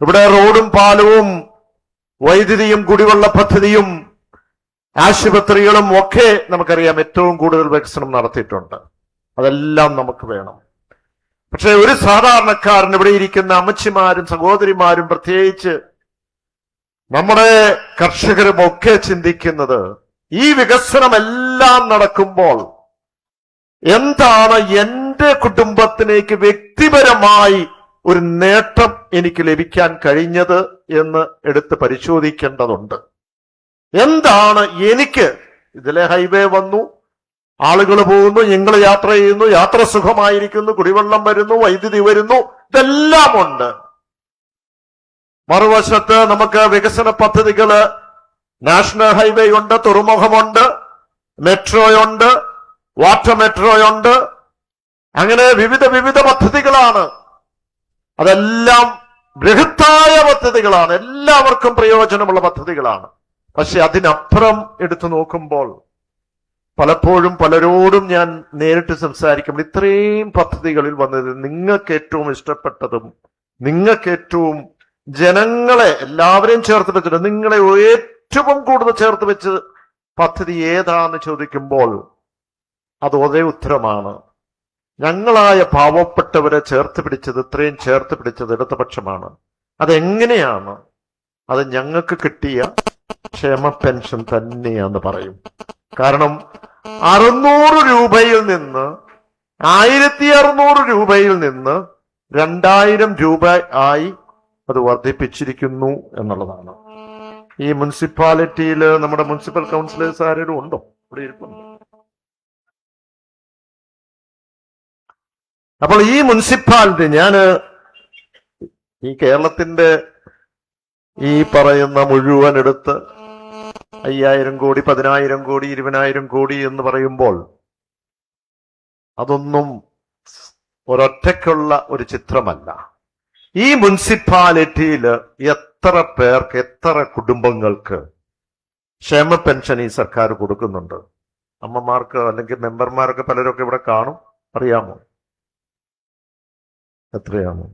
ഇവിടെ റോഡും പാലവും വൈദ്യുതിയും കുടിവെള്ള പദ്ധതിയും ആശുപത്രികളും ഒക്കെ നമുക്കറിയാം ഏറ്റവും കൂടുതൽ വികസനം നടത്തിയിട്ടുണ്ട്. അതെല്ലാം നമുക്ക് വേണം. പക്ഷെ ഒരു സാധാരണക്കാരൻ ഇവിടെ ഇരിക്കുന്ന അമ്മച്ചിമാരും സഹോദരിമാരും പ്രത്യേകിച്ച് നമ്മുടെ കർഷകരും ഒക്കെ ചിന്തിക്കുന്നത് ഈ വികസനം എല്ലാം നടക്കുമ്പോൾ എന്താണ് എന്റെ കുടുംബത്തിലേക്ക് വ്യക്തിപരമായി ഒരു നേട്ടം എനിക്ക് ലഭിക്കാൻ കഴിഞ്ഞത് എന്ന് എടുത്ത് പരിശോധിക്കേണ്ടതുണ്ട്. എന്താണ് എനിക്ക്? ഇതിലെ ഹൈവേ വന്നു ആളുകൾ പോകുന്നു ഞങ്ങൾ യാത്ര ചെയ്യുന്നു യാത്ര സുഖമായിരിക്കുന്നു കുടിവെള്ളം വരുന്നു വൈദ്യുതി വരുന്നു ഇതെല്ലാം ഉണ്ട്. മറുവശത്ത് നമുക്ക് വികസന പദ്ധതികൾ നാഷണൽ ഹൈവേ ഉണ്ട് തുറമുഖമുണ്ട് മെട്രോയുണ്ട് വാട്ടർ മെട്രോയുണ്ട് അങ്ങനെ വിവിധ വിവിധ പദ്ധതികളാണ്. അതെല്ലാം ബൃഹത്തായ പദ്ധതികളാണ്. എല്ലാവർക്കും പ്രയോജനമുള്ള പദ്ധതികളാണ്. പക്ഷെ അതിനപ്പുറം എടുത്തു നോക്കുമ്പോൾ പലപ്പോഴും പലരോടും ഞാൻ നേരിട്ട് സംസാരിക്കുമ്പോൾ ഇത്രയും പദ്ധതികളിൽ വന്നത് നിങ്ങൾക്ക് ഏറ്റവും ഇഷ്ടപ്പെട്ടതും നിങ്ങൾക്ക് ഏറ്റവും ജനങ്ങളെ എല്ലാവരെയും ചേർത്ത് വെച്ചിട്ട് നിങ്ങളെ ഏറ്റവും കൂടുതൽ ചേർത്ത് വെച്ച് പദ്ധതി ഏതാന്ന് ചോദിക്കുമ്പോൾ അത് ഒരേ ഉത്തരമാണ്. ഞങ്ങളായ പാവപ്പെട്ടവരെ ചേർത്ത് പിടിച്ചത് ഇത്രയും ചേർത്ത് പിടിച്ചത് ഇടതുപക്ഷമാണ്. അതെങ്ങനെയാണ്? അത് ഞങ്ങൾക്ക് കിട്ടിയ ക്ഷേമ പെൻഷൻ തന്നെയാന്ന് പറയും. കാരണം അറുന്നൂറ് രൂപയിൽ നിന്ന് ആയിരത്തി അറുന്നൂറ് രൂപയിൽ നിന്ന് രണ്ടായിരം രൂപ ആയി അത് വർദ്ധിപ്പിച്ചിരിക്കുന്നു എന്നുള്ളതാണ്. ഈ മുനിസിപ്പാലിറ്റിയിൽ നമ്മുടെ മുനിസിപ്പൽ കൗൺസിലേഴ്സ് ആരോടും ഉണ്ടോ? ഇവിടെ ഇരിപ്പുണ്ട്? അപ്പോൾ ഈ മുനിസിപ്പാലിറ്റി ഞാൻ ഈ കേരളത്തിന്റെ ഈ പറയുന്ന മുഴുവൻ എടുത്ത് അയ്യായിരം കോടി പതിനായിരം കോടി ഇരുപതിനായിരം കോടി എന്ന് പറയുമ്പോൾ അതൊന്നും ഒരൊറ്റയ്ക്കുള്ള ഒരു ചിത്രമല്ല. ഈ മുനിസിപ്പാലിറ്റിയിൽ എത്ര പേർക്ക് എത്ര കുടുംബങ്ങൾക്ക് ക്ഷേമ പെൻഷൻ ഈ സർക്കാർ കൊടുക്കുന്നുണ്ട്? അമ്മമാർക്ക് അല്ലെങ്കിൽ മെമ്പർമാർക്ക് പലരൊക്കെ ഇവിടെ കാണും. അറിയാമോ? എത്രയാണ്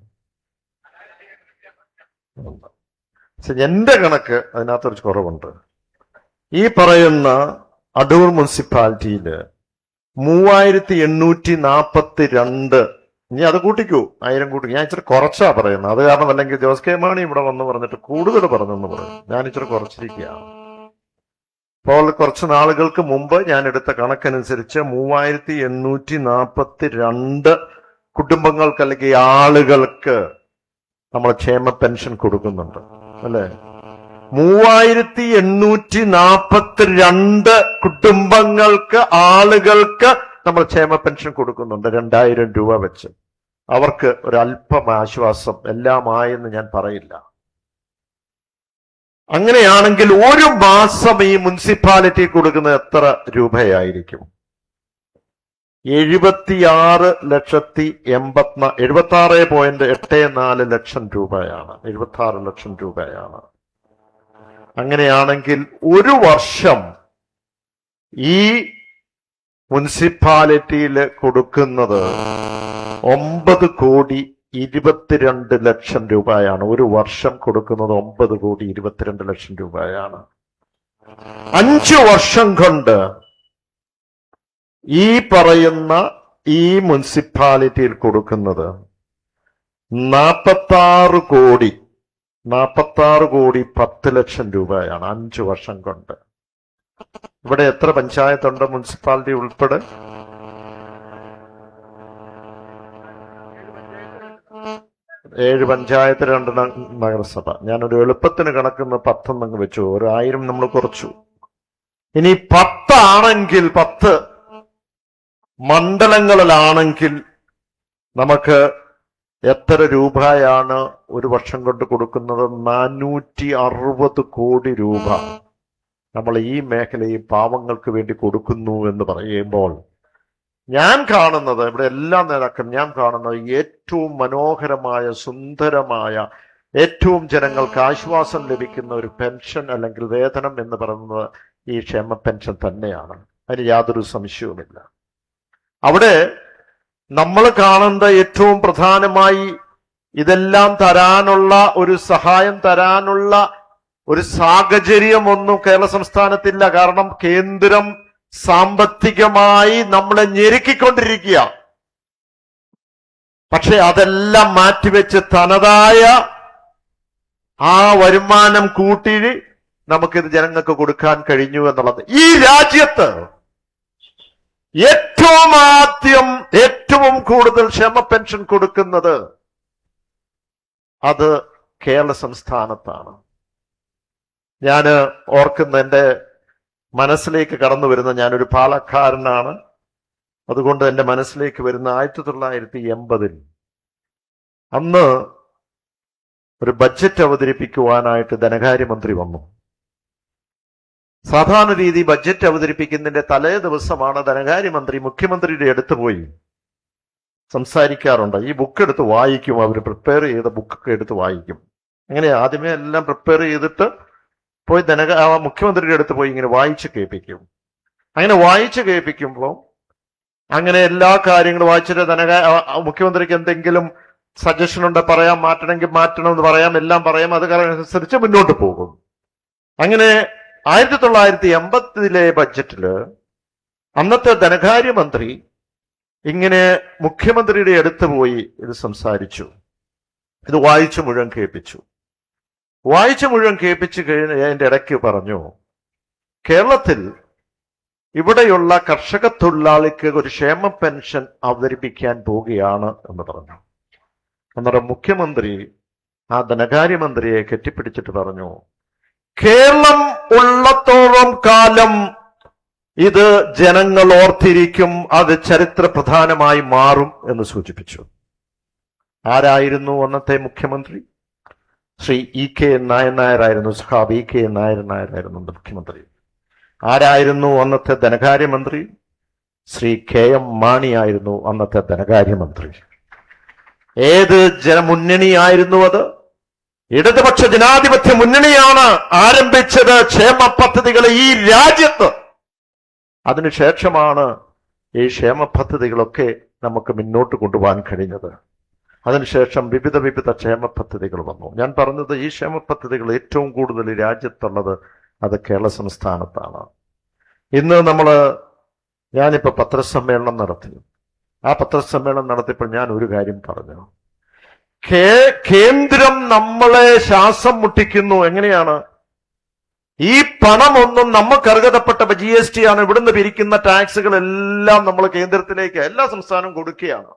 പക്ഷെ എന്റെ കണക്ക് അതിനകത്തൊരു കുറവുണ്ട്. ഈ പറയുന്ന അടൂർ മുനിസിപ്പാലിറ്റിയിൽ മൂവായിരത്തി എണ്ണൂറ്റി നാപ്പത്തി രണ്ട് ഇനി അത് കൂട്ടിക്കൂ ആയിരം കൂട്ടി. ഞാൻ ഇച്ചിരി കുറച്ചാ പറയുന്നത്. അത് കാരണം അല്ലെങ്കിൽ ജോസ് കെ മാണി ഇവിടെ വന്ന് പറഞ്ഞിട്ട് കൂടുതൽ പറഞ്ഞെന്ന് പറയും. ഞാൻ ഇച്ചിരി കുറച്ചിരിക്കുകയാണ്. അപ്പോൾ കുറച്ച് നാളുകൾക്ക് മുമ്പ് ഞാൻ എടുത്ത കണക്കനുസരിച്ച് മൂവായിരത്തി എണ്ണൂറ്റി നാപ്പത്തി രണ്ട് കുടുംബങ്ങൾക്ക് അല്ലെങ്കിൽ ആളുകൾക്ക് നമ്മൾ ക്ഷേമ പെൻഷൻ കൊടുക്കുന്നുണ്ട്. അല്ലെ? മൂവായിരത്തി എണ്ണൂറ്റി നാപ്പത്തി രണ്ട് കുടുംബങ്ങൾക്ക് ആളുകൾക്ക് നമ്മൾ ക്ഷേമ പെൻഷൻ കൊടുക്കുന്നുണ്ട്. രണ്ടായിരം രൂപ വെച്ച്. അവർക്ക് ഒരു അല്പം ആശ്വാസം എല്ലാമായെന്ന് ഞാൻ പറയില്ല. അങ്ങനെയാണെങ്കിൽ ഒരു മാസം ഈ മുനിസിപ്പാലിറ്റി കൊടുക്കുന്നത് എത്ര രൂപയായിരിക്കും? എഴുപത്തിയാറ് ലക്ഷത്തി എൺപത്തി എഴുപത്തി ആറ് പോയിന്റ് എട്ട് നാല് ലക്ഷം രൂപയാണ്. എഴുപത്തി ആറ് ലക്ഷം രൂപയാണ്. അങ്ങനെയാണെങ്കിൽ ഒരു വർഷം ഈ മുനിസിപ്പാലിറ്റിയിൽ കൊടുക്കുന്നത് ഒമ്പത് കോടി ഇരുപത്തിരണ്ട് ലക്ഷം രൂപയാണ്. ഒരു വർഷം കൊടുക്കുന്നത് ഒമ്പത് കോടി ഇരുപത്തിരണ്ട് ലക്ഷം രൂപയാണ്. അഞ്ചു വർഷം കൊണ്ട് ഈ പറയുന്ന ഈ മുനിസിപ്പാലിറ്റിയിൽ കൊടുക്കുന്നത് നാപ്പത്താറ് കോടി നാപ്പത്താറ് കോടി പത്ത് ലക്ഷം രൂപയാണ് അഞ്ചു വർഷം കൊണ്ട്. ഇവിടെ എത്ര പഞ്ചായത്തുണ്ട് മുനിസിപ്പാലിറ്റി ഉൾപ്പെടെ? ഏഴ് പഞ്ചായത്ത് രണ്ട് നഗരസഭ. ഞാനൊരു എളുപ്പത്തിന് കണക്കുന്ന പത്തൊന്നങ്ങ് വെച്ചു. ഒരു ആയിരം നമ്മൾ കുറച്ചു. ഇനി പത്താണെങ്കിൽ പത്ത് മണ്ഡലങ്ങളിലാണെങ്കിൽ നമുക്ക് എത്ര രൂപയാണ് ഒരു വർഷം കൊണ്ട് കൊടുക്കുന്നത്? നാനൂറ്റി അറുപത് കോടി രൂപ നമ്മൾ ഈ മേഖലയിൽ പാവങ്ങൾക്ക് വേണ്ടി കൊടുക്കുന്നു എന്ന് പറയുമ്പോൾ ഞാൻ കാണുന്നത് ഇവിടെ എല്ലാ നേതാക്കളും ഞാൻ കാണുന്നത് ഏറ്റവും മനോഹരമായ സുന്ദരമായ ഏറ്റവും ജനങ്ങൾക്ക് ആശ്വാസം ലഭിക്കുന്ന ഒരു പെൻഷൻ അല്ലെങ്കിൽ വേതനം എന്ന് പറയുന്നത് ഈ ക്ഷേമ പെൻഷൻ തന്നെയാണ്. അതിന് യാതൊരു സംശയവുമില്ല. അവിടെ നമ്മൾ കാണുന്ന ഏറ്റവും പ്രധാനമായി ഇതെല്ലാം തരാനുള്ള ഒരു സഹായം തരാനുള്ള ഒരു സാഹചര്യം ഒന്നും കേരള സംസ്ഥാനത്തില്ല. കാരണം കേന്ദ്രം സാമ്പത്തികമായി നമ്മളെ ഞെരുക്കിക്കൊണ്ടിരിക്കുക. പക്ഷെ അതെല്ലാം മാറ്റിവെച്ച് തനതായ ആ വരുമാനം കൂട്ടി നമുക്കിത് ജനങ്ങൾക്ക് കൊടുക്കാൻ കഴിഞ്ഞു എന്നുള്ളത്. ഈ രാജ്യത്ത് ഏറ്റവും ആദ്യം ഏറ്റവും കൂടുതൽ ക്ഷമ പെൻഷൻ കൊടുക്കുന്നത് അത് കേരള സംസ്ഥാനത്താണ്. ഞാൻ ഓർക്കുന്ന എന്റെ മനസ്സിലേക്ക് കടന്നു വരുന്ന ഞാനൊരു പാലക്കാരനാണ്. അതുകൊണ്ട് എന്റെ മനസ്സിലേക്ക് വരുന്ന ആയിരത്തി തൊള്ളായിരത്തി എൺപതിൽ അന്ന് ഒരു ബഡ്ജറ്റ് അവതരിപ്പിക്കുവാനായിട്ട് ധനകാര്യമന്ത്രി വന്നു. സാധാരണ രീതി ബഡ്ജറ്റ് അവതരിപ്പിക്കുന്നതിന്റെ തലേ ദിവസമാണ് ധനകാര്യമന്ത്രി മുഖ്യമന്ത്രിയുടെ അടുത്ത് പോയി സംസാരിക്കാറുണ്ട്. ഈ ബുക്ക് എടുത്ത് വായിക്കും. അവർ പ്രിപ്പയർ ചെയ്ത ബുക്കൊക്കെ എടുത്ത് വായിക്കും. അങ്ങനെ ആദ്യമേ എല്ലാം പ്രിപ്പയർ ചെയ്തിട്ട് പോയി ധനക മുഖ്യമന്ത്രിയുടെ അടുത്ത് പോയി ഇങ്ങനെ വായിച്ച് കേൾപ്പിക്കും. അങ്ങനെ വായിച്ച് കേൾപ്പിക്കുമ്പോൾ അങ്ങനെ എല്ലാ കാര്യങ്ങളും വായിച്ചിട്ട് ധനക മുഖ്യമന്ത്രിക്ക് എന്തെങ്കിലും സജഷൻ ഉണ്ട്? പറയാം മാറ്റണമെങ്കിൽ മാറ്റണം എന്ന് പറയാം എല്ലാം പറയാം അത് അനുസരിച്ച് മുന്നോട്ട് പോകും. അങ്ങനെ ആയിരത്തി തൊള്ളായിരത്തി എൺപത്തിലെ ബഡ്ജറ്റിൽ അന്നത്തെ ധനകാര്യമന്ത്രി ഇങ്ങനെ മുഖ്യമന്ത്രിയുടെ അടുത്ത് പോയി ഇത് സംസാരിച്ചു. ഇത് വായിച്ചു മുഴുവൻ കേൾപ്പിച്ചു. വായിച്ചു മുഴുവൻ കേൾപ്പിച്ചു കഴിഞ്ഞ് അതിന്റെ ഇടയ്ക്ക് പറഞ്ഞു കേരളത്തിൽ ഇവിടെയുള്ള കർഷക തൊഴിലാളിക്ക് ഒരു ക്ഷേമ പെൻഷൻ അവതരിപ്പിക്കാൻ പോവുകയാണ് എന്ന് പറഞ്ഞു. അന്നേരം മുഖ്യമന്ത്രി ആ ധനകാര്യമന്ത്രിയെ കെട്ടിപ്പിടിച്ചിട്ട് പറഞ്ഞു കേരളം ഉള്ളത്തോളം കാലം ഇത് ജനങ്ങൾ ഓർത്തിരിക്കും അത് ചരിത്ര പ്രധാനമായി മാറും എന്ന് സൂചിപ്പിച്ചു. ആരായിരുന്നു അന്നത്തെ മുഖ്യമന്ത്രി? ശ്രീ ഇ കെ നായർ നായരായിരുന്നു സഹാബ് ഇ കെ നായർ നായരായിരുന്നു മുഖ്യമന്ത്രി. ആരായിരുന്നു അന്നത്തെ ധനകാര്യമന്ത്രി? ശ്രീ കെ എം മാണിയായിരുന്നു അന്നത്തെ ധനകാര്യമന്ത്രി. ഏത് ജനമുന്നണിയായിരുന്നു അത്? ഇടതുപക്ഷ ജനാധിപത്യ മുന്നണിയാണ് ആരംഭിച്ചത് ക്ഷേമ പദ്ധതികൾ ഈ രാജ്യത്ത്. അതിനുശേഷമാണ് ഈ ക്ഷേമ പദ്ധതികളൊക്കെ നമുക്ക് മുന്നോട്ട് കൊണ്ടുപോകാൻ കഴിഞ്ഞത്. അതിനുശേഷം വിവിധ വിവിധ ക്ഷേമ പദ്ധതികൾ വന്നു. ഞാൻ പറഞ്ഞത് ഈ ക്ഷേമ പദ്ധതികൾ ഏറ്റവും കൂടുതൽ രാജ്യത്തുള്ളത് അത് കേരള സംസ്ഥാനത്താണ്. ഇന്ന് നമ്മൾ ഞാനിപ്പോൾ പത്രസമ്മേളനം നടത്തി. ആ പത്രസമ്മേളനം നടത്തിയപ്പോൾ ഞാൻ ഒരു കാര്യം പറഞ്ഞു. കേന്ദ്രം നമ്മളെ ശ്വാസം മുട്ടിക്കുന്നു. എങ്ങനെയാണ്? ഈ പണമൊന്നും നമുക്ക് അർഹതപ്പെട്ട ജി എസ് ടി ആണ്. ഇവിടുന്ന് പിരിക്കുന്ന ടാക്സുകൾ എല്ലാം നമ്മൾ കേന്ദ്രത്തിലേക്ക് എല്ലാ സംസ്ഥാനവും കൊടുക്കുകയാണ്.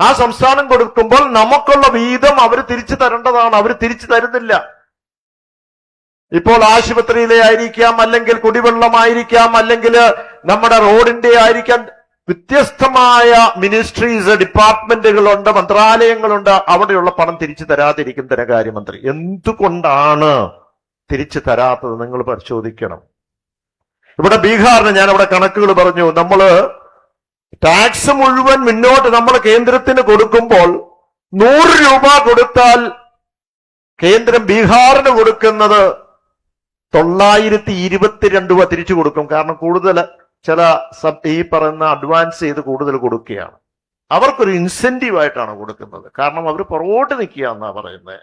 ആ സംസ്ഥാനം കൊടുക്കുമ്പോൾ നമുക്കുള്ള വീതം അവർ തിരിച്ചു തരേണ്ടതാണ്. അവർ തിരിച്ചു തരുന്നില്ല. ഇപ്പോൾ ആശുപത്രിയിലെ ആയിരിക്കാം അല്ലെങ്കിൽ കുടിവെള്ളമായിരിക്കാം അല്ലെങ്കിൽ നമ്മുടെ റോഡിന്റെ ആയിരിക്കാം. വ്യത്യസ്തമായ മിനിസ്ട്രീസ് ഡിപ്പാർട്ട്മെന്റുകളുണ്ട് മന്ത്രാലയങ്ങളുണ്ട്. അവിടെയുള്ള പണം തിരിച്ചു തരാതിരിക്കും ധനകാര്യമന്ത്രി എന്തുകൊണ്ടാണ് തിരിച്ചു തരാത്തത്? നിങ്ങൾ പരിശോധിക്കണം. ഇവിടെ ബീഹാറിന് ഞാൻ അവിടെ കണക്കുകൾ പറഞ്ഞു. നമ്മൾ ടാക്സ് മുഴുവൻ മുന്നോട്ട് നമ്മൾ കേന്ദ്രത്തിന് കൊടുക്കുമ്പോൾ നൂറ് രൂപ കൊടുത്താൽ കേന്ദ്രം ബീഹാറിന് കൊടുക്കുന്നത് തൊള്ളായിരത്തി ഇരുപത്തിരണ്ട് രൂപ തിരിച്ചു കൊടുക്കും. കാരണം കൂടുതൽ ചില സബ് ഈ പറയുന്ന അഡ്വാൻസ് ചെയ്ത് കൂടുതൽ കൊടുക്കുകയാണ്. അവർക്കൊരു ഇൻസെന്റീവ് ആയിട്ടാണ് കൊടുക്കുന്നത്. കാരണം അവർ പുറകോട്ട് നിൽക്കുക എന്നാ പറയുന്നത്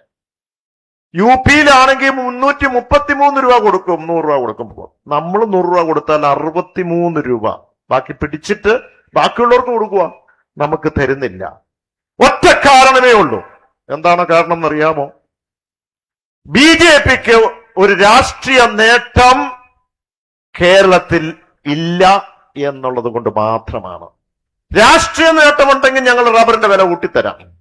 യു പിയിലാണെങ്കിൽ മുന്നൂറ്റി മുപ്പത്തി മൂന്ന് രൂപ കൊടുക്കും നൂറ് രൂപ കൊടുക്കുമ്പോൾ നമ്മൾ നൂറ് രൂപ കൊടുത്താൽ അറുപത്തി മൂന്ന് രൂപ. ബാക്കി പിടിച്ചിട്ട് ബാക്കിയുള്ളവർക്ക് കൊടുക്കുക നമുക്ക് തരുന്നില്ല. ഒറ്റ കാരണമേ ഉള്ളൂ. എന്താണ് കാരണം എന്നറിയാമോ? ബി ജെ പിക്ക് ഒരു രാഷ്ട്രീയ നേട്ടം കേരളത്തിൽ ഇല്ല എന്നുള്ളത് കൊണ്ട് മാത്രമാണ്. രാഷ്ട്രീയ നേട്ടമുണ്ടെങ്കിൽ ഞങ്ങൾ റബ്ബറിന്റെ വില കൂട്ടിത്തരാം.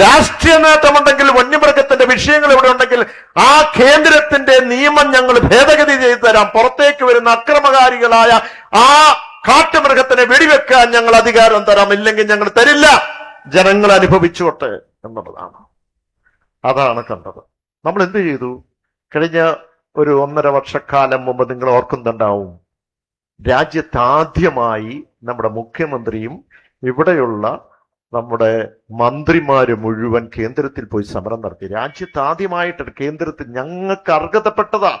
രാഷ്ട്രീയ നേട്ടമുണ്ടെങ്കിൽ വന്യമൃഗത്തിന്റെ വിഷയങ്ങൾ ഇവിടെ ഉണ്ടെങ്കിൽ ആ കേന്ദ്രത്തിന്റെ നിയമം ഞങ്ങൾ ഭേദഗതി ചെയ്തു തരാം. പുറത്തേക്ക് വരുന്ന അക്രമകാരികളായ ആ കാട്ടുമൃഗത്തിനെ വെടിവെക്കാൻ ഞങ്ങൾ അധികാരം തരാം. ഇല്ലെങ്കിൽ ഞങ്ങൾ തരില്ല. ജനങ്ങൾ അനുഭവിച്ചോട്ടെ എന്നുള്ളതാണ്. അതാണ് കണ്ടത്. നമ്മൾ എന്ത് ചെയ്തു? കഴിഞ്ഞ ഒരു ഒന്നര വർഷക്കാലം മുമ്പ് നിങ്ങൾ ഓർക്കുന്നുണ്ടാവും. രാജ്യത്താദ്യമായി നമ്മുടെ മുഖ്യമന്ത്രിയും ഇവിടെയുള്ള നമ്മുടെ മന്ത്രിമാര് മുഴുവൻ കേന്ദ്രത്തിൽ പോയി സമരം നടത്തി. രാജ്യത്ത് ആദ്യമായിട്ട് കേന്ദ്രത്തിൽ ഞങ്ങൾക്ക് അർഹതപ്പെട്ടതാ.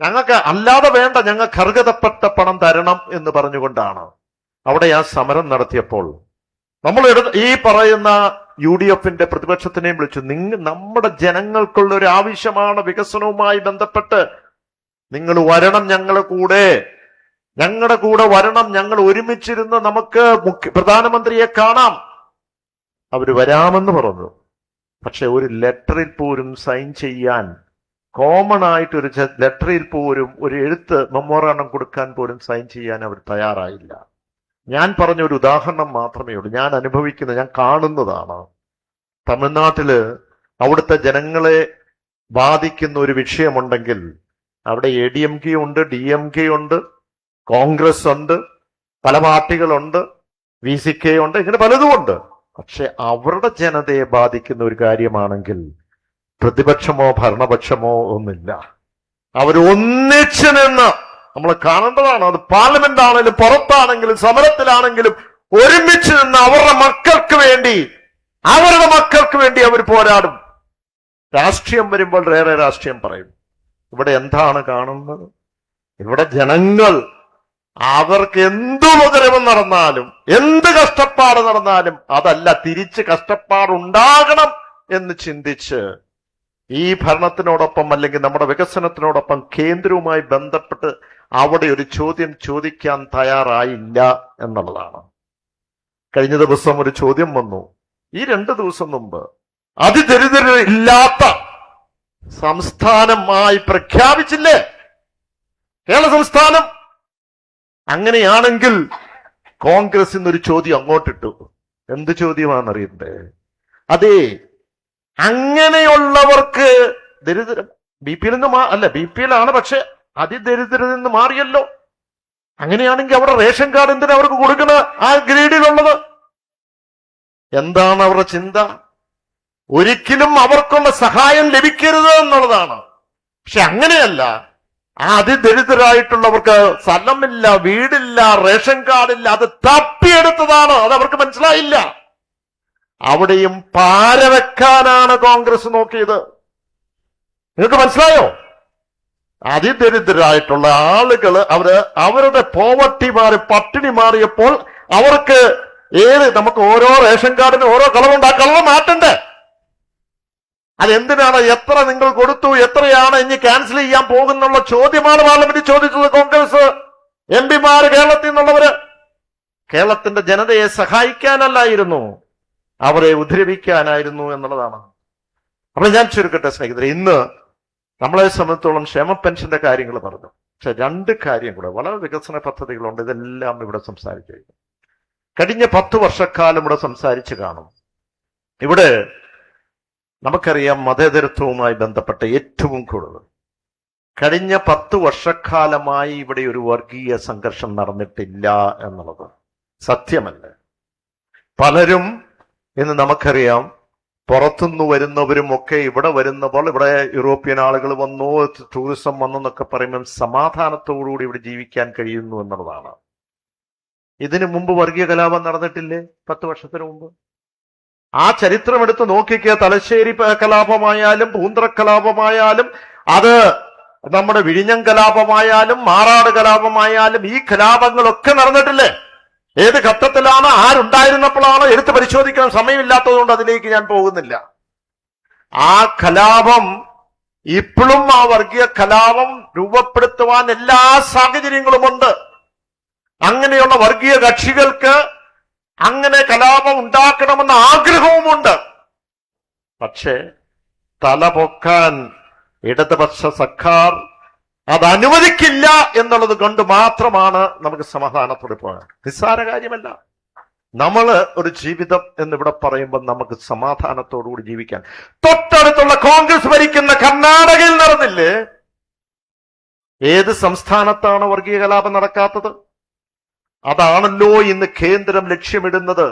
ഞങ്ങൾക്ക് അല്ലാതെ വേണ്ട ഞങ്ങൾക്ക് അർഹതപ്പെട്ട പണം തരണം എന്ന് പറഞ്ഞുകൊണ്ടാണ് അവിടെ ആ സമരം നടത്തിയപ്പോൾ. നമ്മൾ ഈ പറയുന്ന യു ഡി എഫിന്റെ പ്രതിപക്ഷത്തിനെയും വിളിച്ചു. നിങ്ങൾ നമ്മുടെ ജനങ്ങൾക്കുള്ള ഒരു ആവശ്യമാണ് വികസനവുമായി ബന്ധപ്പെട്ട്. നിങ്ങൾ വരണം ഞങ്ങളുടെ കൂടെ. ഞങ്ങളുടെ കൂടെ വരണം ഞങ്ങൾ ഒരുമിച്ചിരുന്ന് നമുക്ക് പ്രധാനമന്ത്രിയെ കാണാം. അവർ വരാമെന്ന് പറഞ്ഞു. പക്ഷെ ഒരു ലെറ്ററിൽ പോലും സൈൻ ചെയ്യാൻ കോമൺ ആയിട്ട് ഒരു ലെറ്ററിൽ പോലും ഒരു എഴുത്ത് മെമ്മോറാണ്ടം കൊടുക്കാൻ പോലും സൈൻ ചെയ്യാൻ അവർ തയ്യാറായില്ല. ഞാൻ പറഞ്ഞ ഒരു ഉദാഹരണം മാത്രമേ ഉള്ളൂ. ഞാൻ അനുഭവിക്കുന്ന ഞാൻ കാണുന്നതാണ്. തമിഴ്നാട്ടിൽ അവിടുത്തെ ജനങ്ങളെ ബാധിക്കുന്ന ഒരു വിഷയമുണ്ടെങ്കിൽ അവിടെ എ ഡി എം കെ ഉണ്ട് ഡി എം കെ ഉണ്ട് കോൺഗ്രസ് ഉണ്ട് പല പാർട്ടികളുണ്ട് വി സി കെ ഉണ്ട് ഇങ്ങനെ പലതും ഉണ്ട് പക്ഷെ അവരുടെ ജനതയെ ബാധിക്കുന്ന ഒരു കാര്യമാണെങ്കിൽ പ്രതിപക്ഷമോ ഭരണപക്ഷമോ ഒന്നില്ല അവർ ഒന്നിച്ചു നിന്ന് നമ്മൾ കാണേണ്ടതാണ് അത് പാർലമെന്റ് ആണെങ്കിലും പുറത്താണെങ്കിലും സമരത്തിലാണെങ്കിലും ഒരുമിച്ച് നിന്ന് അവരുടെ മക്കൾക്ക് വേണ്ടി അവരുടെ മക്കൾക്ക് വേണ്ടി അവർ പോരാടും. രാഷ്ട്രീയം വരുമ്പോൾ ഏറെ രാഷ്ട്രീയം പറയും. ഇവിടെ എന്താണ് കാണുന്നത്? ഇവിടെ ജനങ്ങൾ അവർക്ക് എന്തു ഉപദ്രവം നടന്നാലും എന്ത് കഷ്ടപ്പാട് നടന്നാലും അതല്ല തിരിച്ച് കഷ്ടപ്പാടുണ്ടാകണം എന്ന് ചിന്തിച്ച് ഈ ഭരണത്തിനോടൊപ്പം അല്ലെങ്കിൽ നമ്മുടെ വികസനത്തിനോടൊപ്പം കേന്ദ്രവുമായി ബന്ധപ്പെട്ട് അവിടെ ഒരു ചോദ്യം ചോദിക്കാൻ തയ്യാറായില്ല എന്നുള്ളതാണ്. കഴിഞ്ഞ ദിവസം ഒരു ചോദ്യം വന്നു. ഈ രണ്ട് ദിവസം മുമ്പ് അതിദരിദ്ര ഇല്ലാത്ത സംസ്ഥാനമായി പ്രഖ്യാപിച്ചില്ലേ? കേരള സംസ്ഥാനം അങ്ങനെയാണെങ്കിൽ കോൺഗ്രസ് ഒരു ചോദ്യം അങ്ങോട്ടിട്ടു. എന്ത് ചോദ്യമാണെന്നറിയണ്ടേ? അതെ അങ്ങനെയുള്ളവർക്ക് ദരിദ്രം ബി പിയിൽ നിന്ന് അല്ല ബി പിയിലാണ് പക്ഷെ അതിദരിദ്രരിൽ നിന്ന് മാറിയല്ലോ. അങ്ങനെയാണെങ്കിൽ അവരുടെ റേഷൻ കാർഡ് എന്തിനാ അവർക്ക് കൊടുക്കണ? ആ ഗ്രേഡിലുള്ളത്. എന്താണ് അവരുടെ ചിന്ത? ഒരിക്കലും അവർക്കുള്ള സഹായം ലഭിക്കരുത് എന്നുള്ളതാണ്. പക്ഷെ അങ്ങനെയല്ല. അതിദരിദ്രരായിട്ടുള്ളവർക്ക് സ്ഥലമില്ല വീടില്ല റേഷൻ കാർഡില്ല അത് തപ്പിയെടുത്തതാണ്. അത് അവർക്ക് മനസ്സിലായില്ല. അവിടെയും പാര വെക്കാനാണ് കോൺഗ്രസ് നോക്കിയത്. നിങ്ങൾക്ക് മനസ്സിലായോ? അതിദരിദ്രരായിട്ടുള്ള ആളുകൾ അവർ അവരുടെ പോവർട്ടി മാറി പട്ടിണി മാറിയപ്പോൾ അവർക്ക് ഏത് നമുക്ക് ഓരോ റേഷൻ കാർഡിന് ഓരോ കളറുണ്ട് ആ കളർ മാറ്റണ്ടേ അതെന്തിനാണ്? എത്ര നിങ്ങൾ കൊടുത്തു? എത്രയാണ് ഇനി ക്യാൻസൽ ചെയ്യാൻ പോകുന്നുള്ള ചോദ്യമാണ് പാർലമെന്റിൽ ചോദിച്ചത് കോൺഗ്രസ്. എം പിമാർ കേരളത്തിൽ നിന്നുള്ളവര്. കേരളത്തിന്റെ ജനതയെ സഹായിക്കാനല്ലായിരുന്നു. അവരെ ഉദ്ധരിപ്പിക്കാനായിരുന്നു എന്നുള്ളതാണ്. അപ്പൊ ഞാൻ ചുരുക്കട്ടെ സ്നേഹിതരെ ഇന്ന് നമ്മളെ സംബന്ധിച്ചോളം ക്ഷേമ പെൻഷന്റെ കാര്യങ്ങൾ പറഞ്ഞു. പക്ഷെ രണ്ട് കാര്യം കൂടെ വളരെ വികസന പദ്ധതികളുണ്ട്. ഇതെല്ലാം ഇവിടെ സംസാരിച്ചു കഴിഞ്ഞു. കഴിഞ്ഞ പത്ത് വർഷക്കാലം ഇവിടെ സംസാരിച്ചു കാണും. ഇവിടെ നമുക്കറിയാം മതേതരത്വവുമായി ബന്ധപ്പെട്ട ഏറ്റവും കൂടുതൽ. കഴിഞ്ഞ പത്ത് വർഷക്കാലമായി ഇവിടെ ഒരു വർഗീയ സംഘർഷം നടന്നിട്ടില്ല എന്നുള്ളത് സത്യമല്ല. പലരും ഇന്ന് നമുക്കറിയാം പുറത്തുനിന്ന് വരുന്നവരും ഒക്കെ ഇവിടെ വരുന്നപ്പോൾ ഇവിടെ യൂറോപ്യൻ ആളുകൾ വന്നു ടൂറിസം വന്നു എന്നൊക്കെ പറയുമ്പോൾ സമാധാനത്തോടുകൂടി ഇവിടെ ജീവിക്കാൻ കഴിയുന്നു എന്നുള്ളതാണ്. ഇതിനു മുമ്പ് വർഗീയ കലാപം നടന്നിട്ടില്ലേ? പത്ത് വർഷത്തിന് മുമ്പ്? ആ ചരിത്രം എടുത്ത് നോക്കിക്കുക തലശ്ശേരി കലാപമായാലും പൂന്തറ കലാപമായാലും അത് നമ്മുടെ വിഴിഞ്ഞം കലാപമായാലും മാറാട് കലാപമായാലും ഈ കലാപങ്ങളൊക്കെ നടന്നിട്ടില്ലേ? ഏത് ഘട്ടത്തിലാണ് ആരുണ്ടായിരുന്നപ്പോഴാണോ എടുത്ത് പരിശോധിക്കാൻ സമയമില്ലാത്തതുകൊണ്ട് അതിലേക്ക് ഞാൻ പോകുന്നില്ല. ആ കലാപം ഇപ്പോഴും ആ വർഗീയ കലാപം രൂപപ്പെടുത്തുവാൻ എല്ലാ സാഹചര്യങ്ങളുമുണ്ട്. അങ്ങനെയുള്ള വർഗീയ കക്ഷികൾക്ക് അങ്ങനെ കലാപം ഉണ്ടാക്കണമെന്ന ആഗ്രഹവുമുണ്ട്. പക്ഷേ തല പൊക്കാൻ ഇടതുപക്ഷ സർക്കാർ അത് അനുവദിക്കില്ല എന്നുള്ളത് കൊണ്ട് മാത്രമാണ് നമുക്ക് സമാധാനത്തോടെ പോകാൻ. നിസ്സാര കാര്യമല്ല. നമ്മൾ ഒരു ജീവിതം എന്നിവിടെ പറയുമ്പോൾ നമുക്ക് സമാധാനത്തോടുകൂടി ജീവിക്കാൻ. തൊട്ടടുത്തുള്ള കോൺഗ്രസ് ഭരിക്കുന്ന കർണാടകയിൽ നടന്നില്ലേ? ഏത് സംസ്ഥാനത്താണ് വർഗീയ കലാപം നടക്കാത്തത്? അതാണല്ലോ ഇന്ന് കേന്ദ്രം ലക്ഷ്യമിടുന്നത്.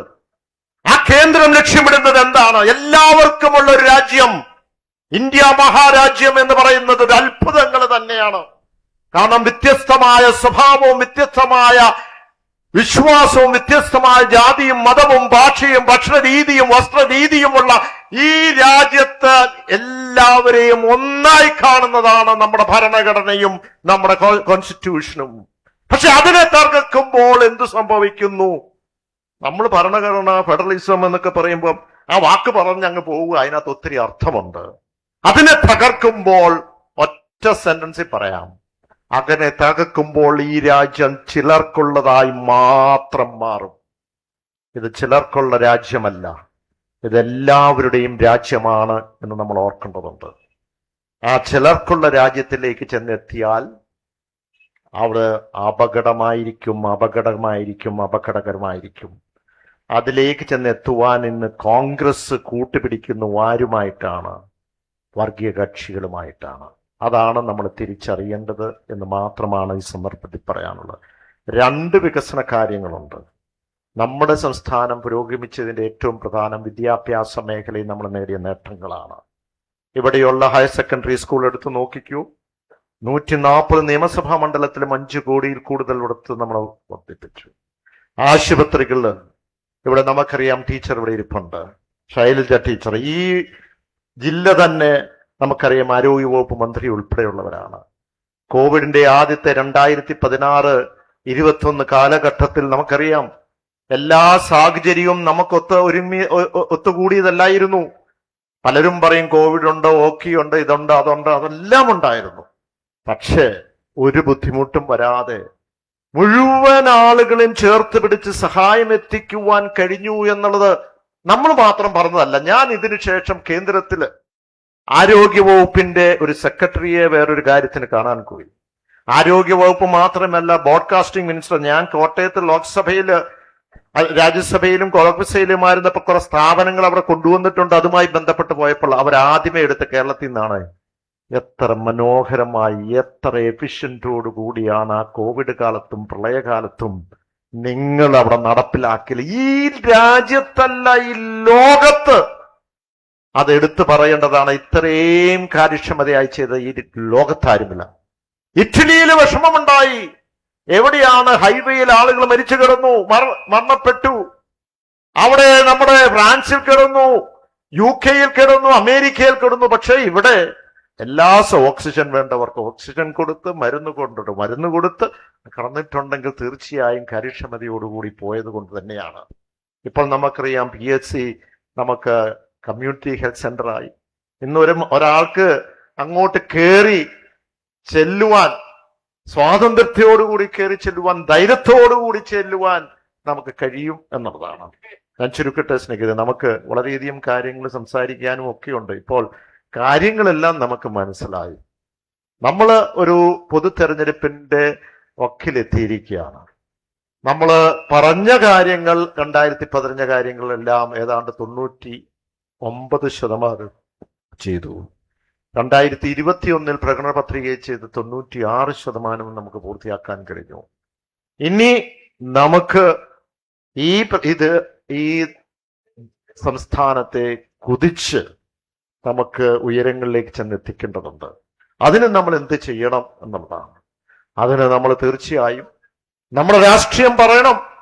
ആ കേന്ദ്രം ലക്ഷ്യമിടുന്നത് എന്താണ്? എല്ലാവർക്കുമുള്ള ഒരു രാജ്യം. ഇന്ത്യ മഹാരാജ്യം എന്ന് പറയുന്നത് ഒരു അത്ഭുതങ്ങൾ തന്നെയാണ്. കാരണം വ്യത്യസ്തമായ സ്വഭാവവും വ്യത്യസ്തമായ വിശ്വാസവും വ്യത്യസ്തമായ ജാതിയും മതവും ഭാഷയും ഭക്ഷണ രീതിയും വസ്ത്രരീതിയുമുള്ള ഈ രാജ്യത്ത് എല്ലാവരെയും ഒന്നായി കാണുന്നതാണ് നമ്മുടെ ഭരണഘടനയും നമ്മുടെ കോൺസ്റ്റിറ്റ്യൂഷനും പക്ഷെ അതിനെ തകർക്കുമ്പോൾ എന്ത് സംഭവിക്കുന്നു? നമ്മൾ ഭരണഘടന ഫെഡറലിസം എന്നൊക്കെ പറയുമ്പോൾ ആ വാക്ക് പറഞ്ഞ് അങ്ങ് പോവുക. അതിനകത്ത് ഒത്തിരി അർത്ഥമുണ്ട്. അതിനെ തകർക്കുമ്പോൾ ഒറ്റ സെന്റൻസിൽ പറയാം. അങ്ങനെ തകർക്കുമ്പോൾ ഈ രാജ്യം ചിലർക്കുള്ളതായി മാത്രം മാറും. ഇത് ചിലർക്കുള്ള രാജ്യമല്ല. ഇതെല്ലാവരുടെയും രാജ്യമാണ് എന്ന് നമ്മൾ ഓർക്കേണ്ടതുണ്ട്. ആ ചിലർക്കുള്ള രാജ്യത്തിലേക്ക് ചെന്നെത്തിയാൽ അവിടെ അപകടമായിരിക്കും അപകടമായിരിക്കും അപകടകരമായിരിക്കും. അതിലേക്ക് ചെന്നെത്തുവാൻ ഇന്ന് കോൺഗ്രസ് കൂട്ടുപിടിക്കുന്ന ആരുമായിട്ടാണ്? വർഗീയ കക്ഷികളുമായിട്ടാണ്. അതാണ് നമ്മൾ തിരിച്ചറിയേണ്ടത് എന്ന് മാത്രമാണ് ഈ സന്ദർഭത്തിൽ പറയാനുള്ളത്. രണ്ട് വികസന കാര്യങ്ങളുണ്ട്. നമ്മുടെ സംസ്ഥാനം പുരോഗമിച്ചതിന്റെ ഏറ്റവും പ്രധാനം വിദ്യാഭ്യാസ മേഖലയിൽ നമ്മൾ നേടിയ നേട്ടങ്ങളാണ്. ഇവിടെയുള്ള ഹയർ സെക്കൻഡറി സ്കൂൾ എടുത്ത് നോക്കിക്കൂ. നൂറ്റി നാൽപ്പത് നിയമസഭാ മണ്ഡലത്തിലും അഞ്ചു കോടിയിൽ കൂടുതൽ എടുത്ത് നമ്മൾ വർദ്ധിപ്പിച്ചു. ആശുപത്രികളിൽ ഇവിടെ നമുക്കറിയാം ടീച്ചർ ഇവിടെ ഇരിപ്പുണ്ട്. ശൈലജ ടീച്ചർ. ഈ ജില്ല തന്നെ നമുക്കറിയാം ആരോഗ്യ വകുപ്പ് മന്ത്രി ഉൾപ്പെടെയുള്ളവരാണ്. കോവിഡിന്റെ ആദ്യത്തെ രണ്ടായിരത്തി പതിനാറ് ഇരുപത്തൊന്ന് കാലഘട്ടത്തിൽ നമുക്കറിയാം എല്ലാ സാഹചര്യവും നമുക്കൊത്ത് ഒരുമി ഒത്തുകൂടിയതല്ലായിരുന്നു. പലരും പറയും കോവിഡ് ഉണ്ട് ഓക്കി ഉണ്ട് ഇതുണ്ട് അതുണ്ട് അതെല്ലാം ഉണ്ടായിരുന്നു. പക്ഷേ ഒരു ബുദ്ധിമുട്ടും വരാതെ മുഴുവൻ ആളുകളെയും ചേർത്ത് പിടിച്ച് സഹായം എത്തിക്കുവാൻ കഴിഞ്ഞു എന്നുള്ളത് നമ്മൾ മാത്രം പറഞ്ഞതല്ല. ഞാൻ ഇതിനു ശേഷം കേന്ദ്രത്തിൽ ആരോഗ്യ വകുപ്പിന്റെ ഒരു സെക്രട്ടറിയെ വേറൊരു കാര്യത്തിന് കാണാൻ പോയി. ആരോഗ്യവകുപ്പ് മാത്രമല്ല ബ്രോഡ്കാസ്റ്റിംഗ് മിനിസ്റ്റർ ഞാൻ കോട്ടയത്ത് ലോക്സഭയിൽ രാജ്യസഭയിലും കോൺഗ്രസിലുമായിരുന്നപ്പോ കുറെ സ്ഥാപനങ്ങൾ അവിടെ കൊണ്ടുവന്നിട്ടുണ്ട്. അതുമായി ബന്ധപ്പെട്ട് പോയപ്പോൾ അവർ ആദ്യമേ എടുത്ത കേരളത്തിൽ നിന്നാണ് എത്ര മനോഹരമായി എത്ര എഫിഷ്യന്റോടു കൂടിയാണ് ആ കോവിഡ് കാലത്തും പ്രളയകാലത്തും നിങ്ങൾ അവിടെ നടപ്പിലാക്കില്ല ഈ രാജ്യത്തല്ല ഈ ലോകത്ത്. അത് എടുത്തു പറയേണ്ടതാണ് ഇത്രയും കാര്യക്ഷമതയായി ചെയ്ത ഈ ലോകത്താരുമില്ല. ഇറ്റലിയിൽ വിഷമമുണ്ടായി. എവിടെയാണ് ഹൈവേയിൽ ആളുകൾ മരിച്ചു കിടന്നു മര- മരണപ്പെട്ടു. അവിടെ നമ്മുടെ ഫ്രാൻസിൽ കിടന്നു യു കെയിൽ കിടന്നു അമേരിക്കയിൽ കിടന്നു. പക്ഷേ ഇവിടെ എല്ലാ ഓക്സിജൻ വേണ്ടവർക്ക് ഓക്സിജൻ കൊടുത്ത് മരുന്ന് കൊണ്ടിട്ട് മരുന്ന് കൊടുത്ത് കടന്നിട്ടുണ്ടെങ്കിൽ തീർച്ചയായും കാര്യക്ഷമതയോടുകൂടി പോയത് കൊണ്ട് തന്നെയാണ്. ഇപ്പോൾ നമുക്കറിയാം പി എച്ച് സി നമുക്ക് കമ്മ്യൂണിറ്റി ഹെൽത്ത് സെന്ററായി ഇന്ന് ഒരു ഒരാൾക്ക് അങ്ങോട്ട് കയറി ചെല്ലുവാൻ സ്വാതന്ത്ര്യത്തോടുകൂടി കയറി ചെല്ലുവാൻ ധൈര്യത്തോടുകൂടി ചെല്ലുവാൻ നമുക്ക് കഴിയും എന്നുള്ളതാണ്. ഞാൻ ചുരുക്കട്ടെ സ്നേഹിതരെ നമുക്ക് വളരെയധികം കാര്യങ്ങൾ സംസാരിക്കാനും ഒക്കെയുണ്ട് ഇപ്പോൾ കാര്യങ്ങളെല്ലാം നമുക്ക് മനസ്സിലായി. നമ്മൾ ഒരു പൊതു തെരഞ്ഞെടുപ്പിന്റെ വക്കിലെത്തിയിരിക്കുകയാണ്. നമ്മൾ പറഞ്ഞ കാര്യങ്ങൾ രണ്ടായിരത്തി പതിനഞ്ഞ കാര്യങ്ങളെല്ലാം ഏതാണ്ട് തൊണ്ണൂറ്റി ഒമ്പത് ശതമാനം ചെയ്തു. രണ്ടായിരത്തി ഇരുപത്തി ഒന്നിൽ പ്രകടന പത്രിക ചെയ്ത് തൊണ്ണൂറ്റി ആറ് ശതമാനവും നമുക്ക് പൂർത്തിയാക്കാൻ കഴിഞ്ഞു. ഇനി നമുക്ക് ഈ ഇത് ഈ സംസ്ഥാനത്തെ കുതിച്ച് നമുക്ക് ഉയരങ്ങളിലേക്ക് ചെന്നെത്തിക്കേണ്ടതുണ്ട്. അതിന് നമ്മൾ എന്ത് ചെയ്യണം എന്നുള്ളതാണ്. അതിന് നമ്മൾ തീർച്ചയായും നമ്മുടെ രാഷ്ട്രീയം പറയണം.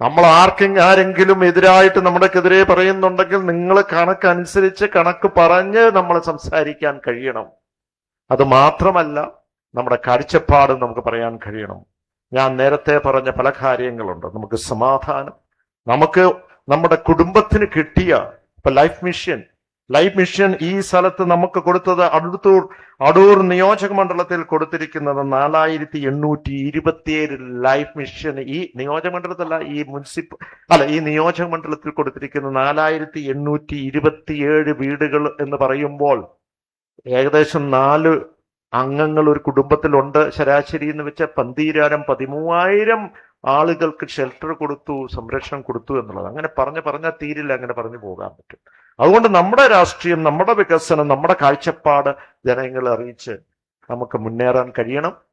നമ്മൾ ആർക്കും ആരെങ്കിലും എതിരായിട്ട് നമ്മുടെക്കെതിരെ പറയുന്നുണ്ടെങ്കിൽ നിങ്ങൾ കണക്കനുസരിച്ച് കണക്ക് പറഞ്ഞ് നമ്മൾ സംസാരിക്കാൻ കഴിയണം. അത് മാത്രമല്ല നമ്മുടെ കാഴ്ചപ്പാട് നമുക്ക് പറയാൻ കഴിയണം. ഞാൻ നേരത്തെ പറഞ്ഞ പല കാര്യങ്ങളുണ്ട്. നമുക്ക് സമാധാനം നമുക്ക് നമ്മുടെ കുടുംബത്തിന് കിട്ടിയ ഇപ്പൊ ലൈഫ് മിഷൻ ലൈഫ് മിഷൻ ഈ സ്ഥലത്ത് നമുക്ക് കൊടുത്തത് അടുത്തൂർ അടൂർ നിയോജക മണ്ഡലത്തിൽ കൊടുത്തിരിക്കുന്നത് നാലായിരത്തി എണ്ണൂറ്റി ഇരുപത്തിയേഴ് ലൈഫ് മിഷൻ. ഈ നിയോജക മണ്ഡലത്തല്ല ഈ മുനിസിപ്പൽ അല്ല ഈ നിയോജക മണ്ഡലത്തിൽ കൊടുത്തിരിക്കുന്ന നാലായിരത്തി എണ്ണൂറ്റി ഇരുപത്തിയേഴ് വീടുകൾ എന്ന് പറയുമ്പോൾ ഏകദേശം നാല് അംഗങ്ങൾ ഒരു കുടുംബത്തിലുണ്ട്. ശരാശരി എന്ന് വെച്ചാൽ പന്തീരാരം പതിമൂവായിരം ആളുകൾക്ക് ഷെൽട്ടർ കൊടുത്തു സംരക്ഷണം കൊടുത്തു എന്നുള്ളത്. അങ്ങനെ പറഞ്ഞ് പറഞ്ഞാൽ തീരില്ല അങ്ങനെ പറഞ്ഞു പോകാൻ പറ്റും. അതുകൊണ്ട് നമ്മുടെ രാഷ്ട്രീയം നമ്മുടെ വികസനം നമ്മുടെ കാഴ്ചപ്പാട് ജനങ്ങളെ അറിയിച്ച് നമുക്ക് മുന്നേറാൻ കഴിയണം.